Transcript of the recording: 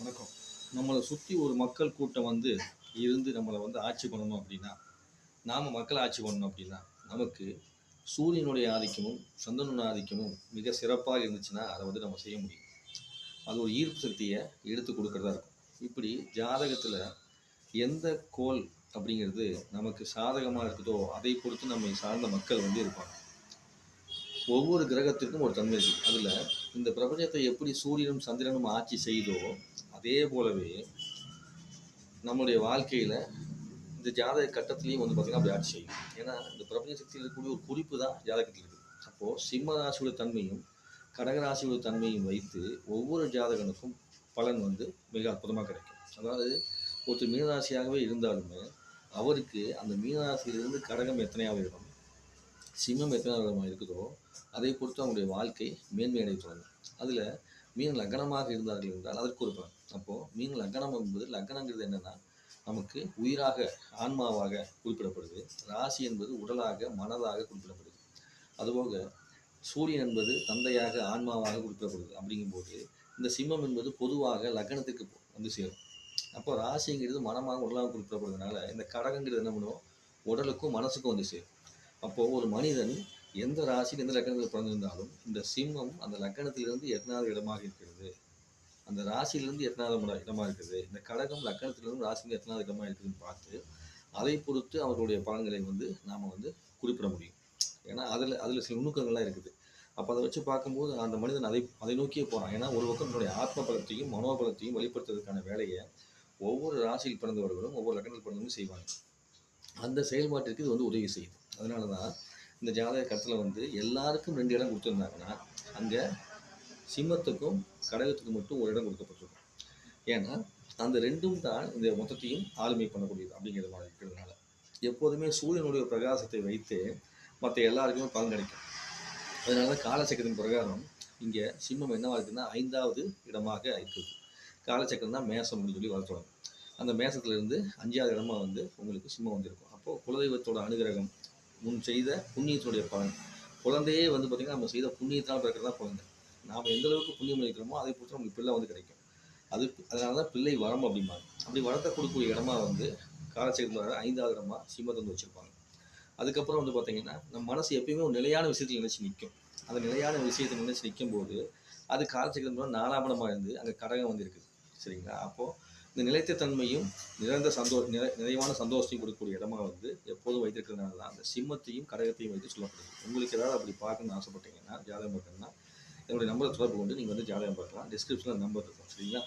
வணக்கம். நம்மளை சுற்றி ஒரு மக்கள் கூட்டம் வந்து இருந்து நம்மளை வந்து ஆட்சி பண்ணணும் அப்படின்னா நாம் மக்களை ஆட்சி பண்ணணும் அப்படின்னா நமக்கு சூரியனுடைய ஆதிக்கமும் சந்திரனுடைய ஆதிக்கமும் மிக சிறப்பாக இருந்துச்சுன்னா அதை வந்து நம்ம செய்ய முடியும். அது ஒரு ஈர்ப்பு சக்தியை எடுத்து கொடுக்கறதா இருக்கும். இப்படி ஜாதகத்தில் எந்த கோல் அப்படிங்கிறது நமக்கு சாதகமாக இருக்குதோ அதை பொறுத்து நம்மை சார்ந்த மக்கள் வந்து இருப்பாங்க. ஒவ்வொரு கிரகத்திற்கும் ஒரு தன்மை இருக்குது அதில் இந்த பிரபஞ்சத்தை எப்படி சூரியனும் சந்திரனும் ஆட்சி செய்தோ அதே போலவே நம்முடைய வாழ்க்கையில் இந்த ஜாதக கட்டத்துலேயும் வந்து பார்த்திங்கன்னா அப்படி ஆட்சி செய்யும். ஏன்னா இந்த பிரபஞ்ச சக்தியில் இருக்கக்கூடிய ஒரு குறிப்பு தான் ஜாதகத்தில் இருக்குது அப்போது சிம்ம ராசியோட தன்மையும் கடகராசியோட தன்மையும் வைத்து ஒவ்வொரு ஜாதகனுக்கும் பலன் வந்து மிக அற்புதமாக கிடைக்கும். அதாவது ஒருத்தர் மீனராசியாகவே இருந்தாலுமே அவருக்கு அந்த மீனராசியிலிருந்து கடகம் எத்தனையாக இருக்கும்? சிம்மம் எத்தனை விதமாக இருக்குதோ அதை பொறுத்து அவங்களுடைய வாழ்க்கை மேன்மை அடைய தொடங்கும். அதில் மீன் லக்னமாக இருந்தார்கள் என்றால் அதற்கு ஒரு பலன். அப்போது மீன் லக்னம் என்பது லக்னங்கிறது என்னென்னா நமக்கு உயிராக ஆன்மாவாக குறிப்பிடப்படுது. ராசி என்பது உடலாக மனதாக குறிப்பிடப்படுது. அதுபோக சூரியன் என்பது தந்தையாக ஆன்மாவாக குறிப்பிடப்படுது. அப்படிங்கும்போது இந்த சிம்மம் என்பது பொதுவாக லக்னத்துக்கு வந்து சேரும். அப்போ ராசிங்கிறது மனமாக உடலாக குறிப்பிடப்படுறதுனால இந்த கடகங்கிறது என்ன பண்ணுவோம் உடலுக்கும் மனசுக்கும் வந்து சேரும். அப்போது ஒரு மனிதன் எந்த ராசியில் எந்த லக்கணத்தில் பிறந்திருந்தாலும் இந்த சிம்மம் அந்த லக்கணத்திலிருந்து எத்தனாவது இடமாக இருக்கிறது? அந்த ராசியிலிருந்து எத்தனாவது இடமாக இருக்குது? இந்த கடகம் லக்கணத்திலிருந்து ராசியிலிருந்து எத்தனாவது இடமா இருக்குதுன்னு பார்த்து அதை பொறுத்து அவர்களுடைய பலன்களை வந்து நாம் வந்து குறிப்பிட முடியும். ஏன்னா அதில் அதில் சில நுணுக்கங்கள்லாம் இருக்குது. அப்போ அதை வச்சு பார்க்கும்போது அந்த மனிதன் அதை அதை நோக்கியே போகிறான் ஏன்னா ஒரு பக்கம் தன்னுடைய ஆத்ம பலத்தையும் மனோபலத்தையும் வெளிப்படுத்துறதுக்கான வேலையை ஒவ்வொரு ராசியில் பிறந்தவர்களும் ஒவ்வொரு லக்கணத்தில் பிறந்தவங்களும் செய்வாங்க. அந்த செயல்பாட்டிற்கு இது வந்து உதவி செய்யுது அதனால தான் இந்த ஜாதக கட்டத்தில் வந்து எல்லாருக்கும் ரெண்டு இடம் கொடுத்துருந்தாங்கன்னா அங்கே சிம்மத்துக்கும் கடகத்துக்கும் மட்டும் ஒரு இடம் கொடுக்கப்பட்டிருக்கும். ஏன்னா அந்த ரெண்டும் தான் இந்த மொத்தத்தையும் ஆளுமை பண்ணக்கூடியது அப்படிங்கிற மாதிரி இருக்கிறதுனால. எப்போதுமே சூரியனுடைய பிரகாசத்தை வைத்து மற்ற எல்லாருக்குமே பலன் கிடைக்கும் அதனால காலச்சக்கரத்தின் பிரகாரம் இங்கே சிம்மம் என்னவா இருக்குன்னா ஐந்தாவது இடமாக இருக்குது. காலச்சக்கரம் தான் மேசம் அப்படின்னு சொல்லி வளர்த்துவாங்க அந்த மேசத்துலேருந்து அஞ்சாவது இடமா வந்து உங்களுக்கு சிம்மம் வந்திருக்கும். அப்போது குலதெய்வத்தோட அனுகிரகம் முன் செய்த புண்ணியத்தினுடைய பலன். குழந்தையே வந்து பார்த்திங்கன்னா நம்ம செய்த புண்ணியத்தால் பிறக்கிறது தான் குழந்தை. நாம் எந்த அளவுக்கு புண்ணியம் வைக்கிறோமோ அதை பொறுத்து நமக்கு பிள்ளை வந்து கிடைக்கும். அது அதனால தான் பிள்ளை வரம்பு அப்படிம்பாங்க. அப்படி வரத்தை கொடுக்கக்கூடிய இடமா வந்து காலச்சேர்ந்த ஐந்தாவது இடமா சிம்மத்தை வந்து வச்சுருப்பாங்க. அதுக்கப்புறம் வந்து பார்த்தீங்கன்னா நம்ம மனசு எப்பயுமே ஒரு நிலையான விஷயத்தில் நினச்சி நிற்கும் அந்த நிலையான விஷயத்தை நினச்சி நிற்கும் போது அது காலச்சக்கரம் நாலாம் இடமா இருந்து அங்கே கடகம் வந்து இருக்குது. சரிங்களா? அப்போது இந்த நிலைத்த தன்மையும் நிறந்த சந்தோ நிறை நிறைவான சந்தோஷத்தையும் கொடுக்கக்கூடிய இடமா வந்து எப்போதும் வைத்திருக்கிறதுனால தான் அந்த சிம்மத்தையும் கடகத்தையும் வைத்து சொல்லப்படுது. உங்களுக்கு ஏதாவது அப்படி பார்க்கணும்னு ஆசைப்பட்டீங்கன்னா ஜாதகம் பார்க்கணும்னா என்னுடைய நம்பரை தொடர்பு கொண்டு நீங்கள் வந்து ஜாதகம் பார்க்கலாம். டிஸ்கிரிப்ஷனில் நம்பர் இருக்கும். சரிங்களா?